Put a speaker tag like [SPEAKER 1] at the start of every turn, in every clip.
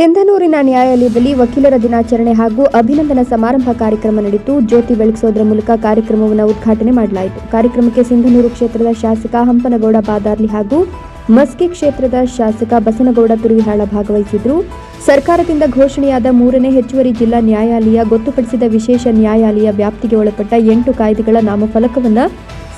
[SPEAKER 1] ಸಿಂಧನೂರಿನ ನ್ಯಾಯಾಲಯದಲ್ಲಿ ವಕೀಲರ ದಿನಾಚರಣೆ ಹಾಗೂ ಅಭಿನಂದನಾ ಸಮಾರಂಭ ಕಾರ್ಯಕ್ರಮ ನಡೆಯಿತು. ಜ್ಯೋತಿ ಬೆಳಗಿಸೋದರ ಮೂಲಕ ಕಾರ್ಯಕ್ರಮವನ್ನು ಉದ್ಘಾಟನೆ ಮಾಡಲಾಯಿತು. ಕಾರ್ಯಕ್ರಮಕ್ಕೆ ಸಿಂಧನೂರು ಕ್ಷೇತ್ರದ ಶಾಸಕ ಹಂಪನಗೌಡ ಬಾದಾರ್ಲಿ ಹಾಗೂ ಮಸ್ಕಿ ಕ್ಷೇತ್ರದ ಶಾಸಕ ಬಸನಗೌಡ ತುರುವಿಹಾಳ ಭಾಗವಹಿಸಿದ್ರು. ಸರ್ಕಾರದಿಂದ ಘೋಷಣೆಯಾದ ಮೂರನೇ ಹೆಚ್ಚುವರಿ ಜಿಲ್ಲಾ ನ್ಯಾಯಾಲಯ ಗೊತ್ತುಪಡಿಸಿದ ವಿಶೇಷ ನ್ಯಾಯಾಲಯ ವ್ಯಾಪ್ತಿಗೆ ಒಳಪಟ್ಟ ಎಂಟು ಕಾಯ್ದೆಗಳ ನಾಮಫಲಕವನ್ನು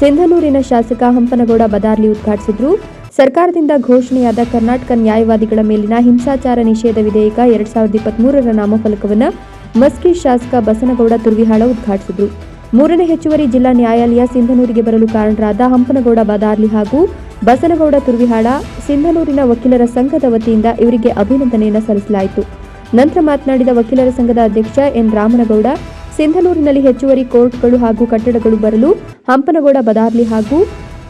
[SPEAKER 1] ಸಿಂಧನೂರಿನ ಶಾಸಕ ಹಂಪನಗೌಡ ಬದಾರ್ಲಿ ಉದ್ಘಾಟಿಸಿದ್ರು. ಸರ್ಕಾರದಿಂದ ಘೋಷಣೆಯಾದ ಕರ್ನಾಟಕ ನ್ಯಾಯವಾದಿಗಳ ಮೇಲಿನ ಹಿಂಸಾಚಾರ ನಿಷೇಧ ವಿಧೇಯಕ ಎರಡ್ ಸಾವಿರದ ಇಪ್ಪತ್ಮೂರರ ನಾಮಫಲಕವನ್ನು ಮಸ್ಕಿ ಶಾಸಕ ಬಸನಗೌಡ ತುರ್ವಿಹಾಳ ಉದ್ಘಾಟಿಸಿದರು. ಮೂರನೇ ಹೆಚ್ಚುವರಿ ಜಿಲ್ಲಾ ನ್ಯಾಯಾಲಯ ಸಿಂಧನೂರಿಗೆ ಬರಲು ಕಾರಣರಾದ ಹಂಪನಗೌಡ ಬದಾರ್ಲಿ ಹಾಗೂ ಬಸನಗೌಡ ತುರ್ವಿಹಾಳ ಸಿಂಧನೂರಿನ ವಕೀಲರ ಸಂಘದ ವತಿಯಿಂದ ಇವರಿಗೆ ಅಭಿನಂದನೆಯನ್ನು ಸಲ್ಲಿಸಲಾಯಿತು. ನಂತರ ಮಾತನಾಡಿದ ವಕೀಲರ ಸಂಘದ ಅಧ್ಯಕ್ಷ ಎನ್ ರಾಮನಗೌಡ, ಸಿಂಧನೂರಿನಲ್ಲಿ ಹೆಚ್ಚುವರಿ ಕೋರ್ಟ್ಗಳು ಹಾಗೂ ಕಟ್ಟಡಗಳು ಬರಲು ಹಂಪನಗೌಡ ಬದಾರ್ಲಿ ಹಾಗೂ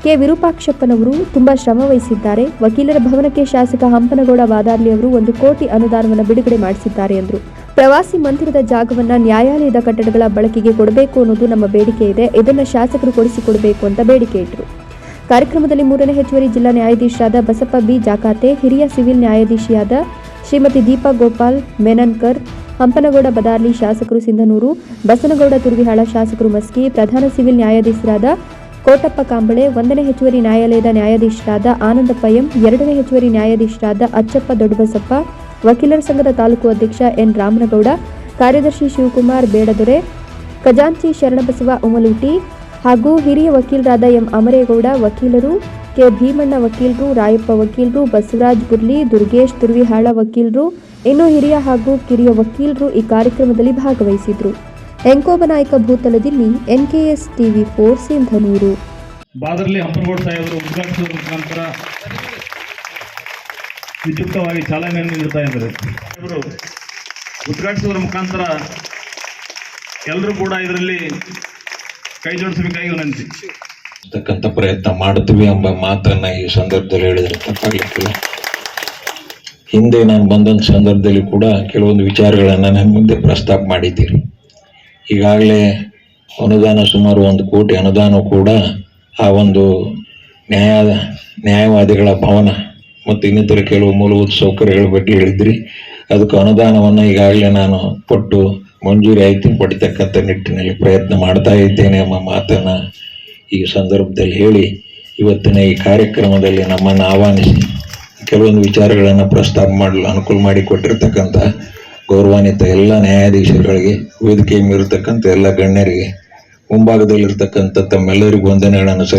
[SPEAKER 1] ಕೆ ವಿರೂಪಾಕ್ಷಪ್ಪನವರು ತುಂಬಾ ಶ್ರಮ ವಹಿಸಿದ್ದಾರೆ ವಕೀಲರ ಭವನಕ್ಕೆ ಶಾಸಕ ಹಂಪನಗೌಡ ಬಾದಾರ್ಲಿ ಅವರು ಒಂದು ಕೋಟಿ ಅನುದಾನವನ್ನು ಬಿಡುಗಡೆ ಮಾಡಿಸಿದ್ದಾರೆ ಎಂದರು. ಪ್ರವಾಸಿ ಮಂದಿರದ ಜಾಗವನ್ನ ನ್ಯಾಯಾಲಯದ ಕಟ್ಟಡಗಳ ಬಳಕೆಗೆ ಕೊಡಬೇಕು ಅನ್ನೋದು ನಮ್ಮ ಬೇಡಿಕೆ ಇದೆ. ಇದನ್ನು ಶಾಸಕರು ಕೊಡಿಸಿಕೊಡಬೇಕು ಅಂತ ಬೇಡಿಕೆ ಇಟ್ಟರು ಕಾರ್ಯಕ್ರಮದಲ್ಲಿ ಮೂರನೇ ಹೆಚ್ಚುವರಿ ಜಿಲ್ಲಾ ನ್ಯಾಯಾಧೀಶರಾದ ಬಸಪ್ಪ ಬಿ. ಜಾಕಾತೆ, ಹಿರಿಯ ಸಿವಿಲ್ ನ್ಯಾಯಾಧೀಶಿಯಾದ ಶ್ರೀಮತಿ ದೀಪಾ ಗೋಪಾಲ್, ಮೆನನ್ಕರ್, ಹಂಪನಗೌಡ ಬದಾರ್ಲಿ ಶಾಸಕರು ಸಿಂಧನೂರು, ಬಸನಗೌಡ ತುರ್ವಿಹಾಳ ಶಾಸಕರು ಮಸ್ಕಿ, ಪ್ರಧಾನ ಸಿವಿಲ್ ನ್ಯಾಯಾಧೀಶರಾದ ಕೋಟಪ್ಪ ಕಾಂಬಳೆ ಒಂದನೇ ಹೆಚ್ಚುವರಿ ನ್ಯಾಯಾಲಯದ ನ್ಯಾಯಾಧೀಶರಾದ ಆನಂದಪ್ಪ ಎಂ, ಎರಡನೇ ಹೆಚ್ಚುವರಿ ನ್ಯಾಯಾಧೀಶರಾದ ಅಚ್ಚಪ್ಪ ದೊಡ್ಡಬಸಪ್ಪ, ವಕೀಲರ ಸಂಘದ ತಾಲೂಕು ಅಧ್ಯಕ್ಷ ಎನ್ ರಾಮನಗೌಡ, ಕಾರ್ಯದರ್ಶಿ ಶಿವಕುಮಾರ್ ಬೇಡದೊರೆ, ಖಜಾಂಚಿ ಶರಣಬಸವ ಉಮಲೂಟಿ ಹಾಗೂ ಹಿರಿಯ ವಕೀಲರಾದ ಎಂ ಅಮರೇಗೌಡ ವಕೀಲರು, ಕೆ ಭೀಮಣ್ಣ ವಕೀಲರು, ರಾಯಪ್ಪ ವಕೀಲರು, ಬಸವರಾಜ್ ಗುರ್ಲಿ, ದುರ್ಗೇಶ್ ತುರ್ವಿಹಾಳ ವಕೀಲರು, ಇನ್ನು ಹಿರಿಯ ಹಾಗೂ ಕಿರಿಯ ವಕೀಲರು ಈ ಕಾರ್ಯಕ್ರಮದಲ್ಲಿ ಭಾಗವಹಿಸಿದ್ರು. Enkobanayaka ಭೂತಲದಲ್ಲಿ NKS TV four Sindhanur.
[SPEAKER 2] Badarli Hampanagouda ಸಾಹೇಬರು ಉದ್ಘಾಟಿಸುವ ಮುಖಾಂತರ ವಿದ್ಯುಕ್ತವಾಗಿ ಚಾಲನೆ ನೀಡ್ತಾ ಇದ್ದಾರೆ. ಇವರು ಉದ್ಘಾಟಿಸುವುದರ ಮುಖಾಂತರ ಎಲ್ಲರೂ ಕೂಡ ಇದರಲ್ಲಿ ಕೈ ಜೋಡಿಸಬೇಕಾಗಿ ವಿನಂತಿ.
[SPEAKER 3] ತಕ್ಕಂಥ ಪ್ರಯತ್ನ ಮಾಡ್ತೀವಿ ಎಂಬ ಮಾತನ್ನ ಈ ಸಂದರ್ಭದಲ್ಲಿ ಹೇಳಿದ್ರೆ ತಪ್ಪಾಗ್ಲಿಕ್ಕಿಲ್ಲ. ಹಿಂದೆ ನಾನು ಬಂದಂಥ ಸಂದರ್ಭದಲ್ಲಿ ಕೂಡ ಕೆಲವೊಂದು ವಿಚಾರಗಳನ್ನು ನನ್ನ ಮುಂದೆ ಪ್ರಸ್ತಾಪ ಮಾಡಿದ್ದೀರಿ. ಈಗಾಗಲೇ ಅನುದಾನ ಸುಮಾರು ಒಂದು ಕೋಟಿ ಅನುದಾನ ಕೂಡ ಆ ಒಂದು ನ್ಯಾಯ, ನ್ಯಾಯವಾದಿಗಳ ಭವನ ಮತ್ತು ಇನ್ನಿತರ ಕೆಲವು ಮೂಲಭೂತ ಸೌಕರ್ಯಗಳ ಬಗ್ಗೆ ಹೇಳಿದ್ರಿ. ಅದಕ್ಕೆ ಅನುದಾನವನ್ನು ಈಗಾಗಲೇ ನಾನು ಕೊಟ್ಟು ಮಂಜೂರಿ ಆಯ್ತು ಪಡಿತಕ್ಕಂಥ ನಿಟ್ಟಿನಲ್ಲಿ ಪ್ರಯತ್ನ ಮಾಡ್ತಾ ಇದ್ದೇನೆ ಎಂಬ ಮಾತನ್ನು ಈ ಸಂದರ್ಭದಲ್ಲಿ ಹೇಳಿ ಇವತ್ತಿನ ಈ ಕಾರ್ಯಕ್ರಮದಲ್ಲಿ ನಮ್ಮನ್ನು ಆಹ್ವಾನಿಸಿ ಕೆಲವೊಂದು ವಿಚಾರಗಳನ್ನು ಪ್ರಸ್ತಾಪ ಮಾಡಲು ಅನುಕೂಲ ಮಾಡಿಕೊಟ್ಟಿರ್ತಕ್ಕಂಥ ಗೌರವಾನ್ವಿತ ಎಲ್ಲ ನ್ಯಾಯಾಧೀಶರುಗಳಿಗೆ ವೇದಿಕೆ ಮೇಲಿರ್ತಕ್ಕಂಥ ಎಲ್ಲ ಗಣ್ಯರಿಗೆ ಮುಂಭಾಗದಲ್ಲಿರ್ತಕ್ಕಂಥ ತಮ್ಮೆಲ್ಲರಿಗೂ ವಂದನೆಗಳನ್ನು